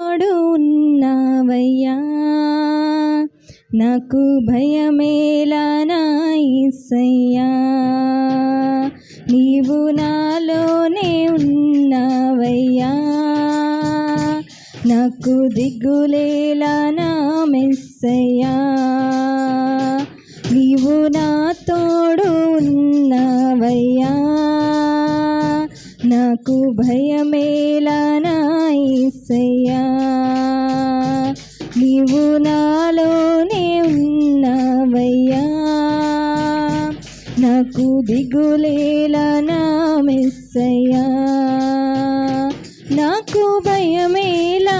తోడు ఉన్నావయ్యా. నాకు భయమేలా నా యేసయ్యా నీవు నాలోనే ఉన్నావయ్యా. నాకు దిగులేలా నా మెస్సయ్యా నాలోనే ఉన్నావయ్యా. నాకు దిగులేలా నా మెస్సయ్యా. నాకు భయమేలా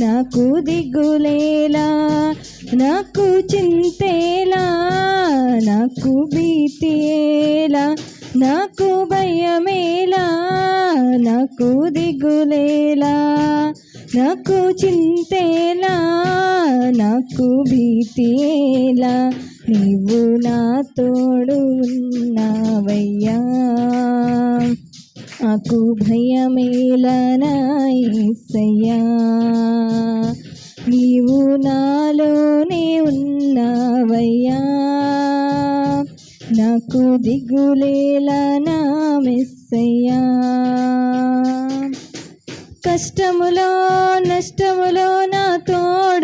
నాకు దిగులేలా నాకు చింతేలా నాకు భీతియేలా నాకు భయమేలా నాకు దిగులేలా నాకు చింతే నాకు భీతిలా నీవు నా తోడు ఉన్నావయ్యా. నాకు భయమేలా నా నీవు నాలోనే ఉన్నావయ్యా. నాకు దిగులేలా నా మెస్సయ్యా. కష్టములో నష్టములో నా తోడు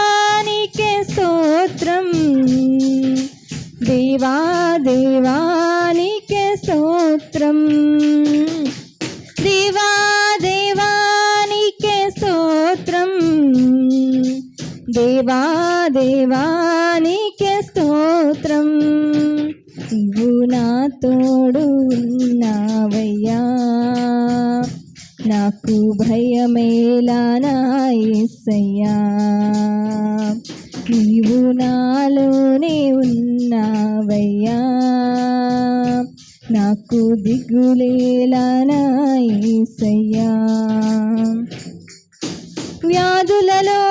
దేవా దేవా స్తోత్రం. నువ్వు నా తోడు ఉన్నావయ్యా. నాకు భయమేలా నా యేసయ్యా నీవు నాలోనే ఉన్నావయ్యా. నాకు దిగులేలా నా వ్యాధులలో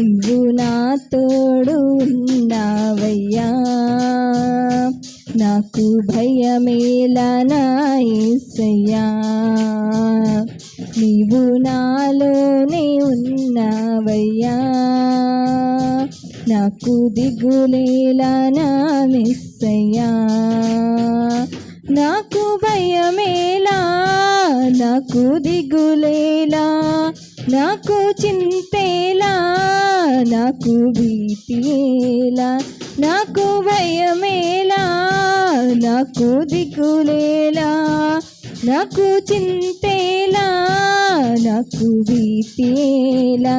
నువ్వు నా తోడు ఉన్నావయ్యా. నాకు భయమేలా నా యేసయ్యా నీవు నాలోనే ఉన్నావయ్యా. నాకు దిగులేలా నా మిస్సయ్యా. నాకు భయమేలా నాకు దిగులేలా నాకు చింతేలా నాకు భీతియేలా నాకు భయమేలా నాకు దిగులేలా నాకు చింతేలా నాకు భీతేలా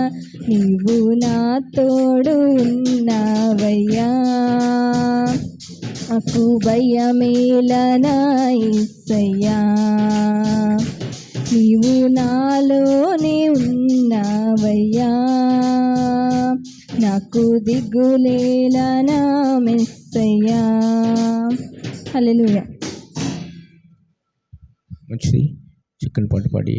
నీవు నా తోడు ఉన్నావయ్యా. నాకు భయమేలా నా ఇස්සయ్యా నీవు నాలోనే ఉన్నావయ్యా. నాకు దిగులేలా నా మెస్సయ్యా. హల్లెలూయా. మంచిది. చికెన్ పాటు పాడి.